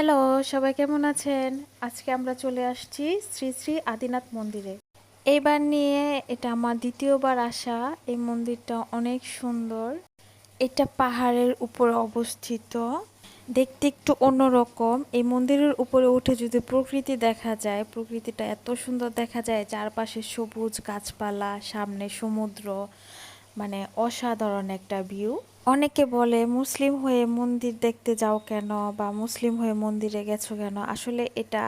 Hello, সবাই কেমন আছেন? আজকে আমরা চলে আসছি শ্রী শ্রী আদিনাথ মন্দিরে। এইবার নিয়ে এটা আমার দ্বিতীয়বার আসা, এই মন্দিরটা অনেক সুন্দর। এটা পাহাড়ের উপরে অবস্থিত। দেখতে একটু অন্যরকম। এই মন্দিরের উপরে উঠে যদি প্রকৃতি দেখা যায়, প্রকৃতিটা এত সুন্দর দেখা যায়, চারপাশে সবুজ গাছপালা, সামনে সমুদ্র মানে অসাধারণ একটা ভিউ অনেকে বলে, মুসলিম হয়ে মন্দির দেখতে যাও কেন বা মুসলিম হয়ে মন্দিরে গেছো কেন? আসলে এটা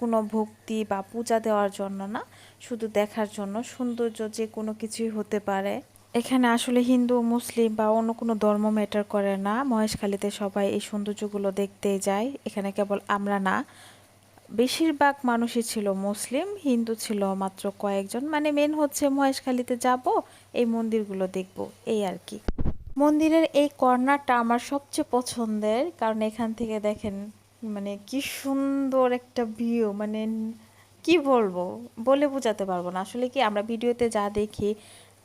কোনো ভক্তি বা পূজা দেওয়ার জন্য না, শুধু দেখার জন্য। সৌন্দর্য যে কোনো কিছুই হতে পারে। এখানে আসলে হিন্দু, মুসলিম বা অন্য কোনো ধর্ম ম্যাটার করে না। মহেশখালীতে সবাই এই সৌন্দর্যগুলো দেখতেই যায়। এখানে কেবল আমরা না। বেশিরভাগ মানুষই ছিল মুসলিম, হিন্দু ছিল মাত্র কয়েকজন। মানে মেন হচ্ছে মহেশখালীতে যাব, এই মন্দিরগুলো দেখব, এই আর কি। মন্দিরের এই কর্নারটা আমার সবচেয়ে পছন্দের, কারণ এখান থেকে দেখেন মানে কি সুন্দর একটা ভিউ মানে কি বলব, বলে বোঝাতে পারব না। আসলে কি আমরা ভিডিওতে যা দেখি,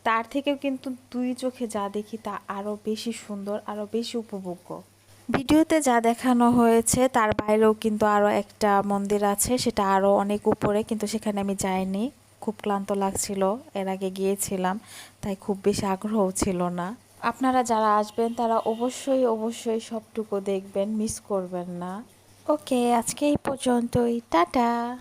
তার থেকেও কিন্তু দুই চোখে যা দেখি, তা আরও বেশি সুন্দর আরও বেশি উপভোগ্য। ভিডিওতে যা দেখানো হয়েছে, তার বাইরেও কিন্তু আরও একটা মন্দির আছে, সেটা আরও অনেক উপরে, কিন্তু সেখানে আমি যাইনি। খুব ক্লান্ত লাগছিল, এর আগে গিয়েছিলাম, তাই খুব বেশি আগ্রহ ছিল না। আপনারা যারা আসবেন, তারা অবশ্যই অবশ্যই সবটুকু দেখবেন মিস করবেন না। ওকে আজকে এই পর্যন্তই। টাটা।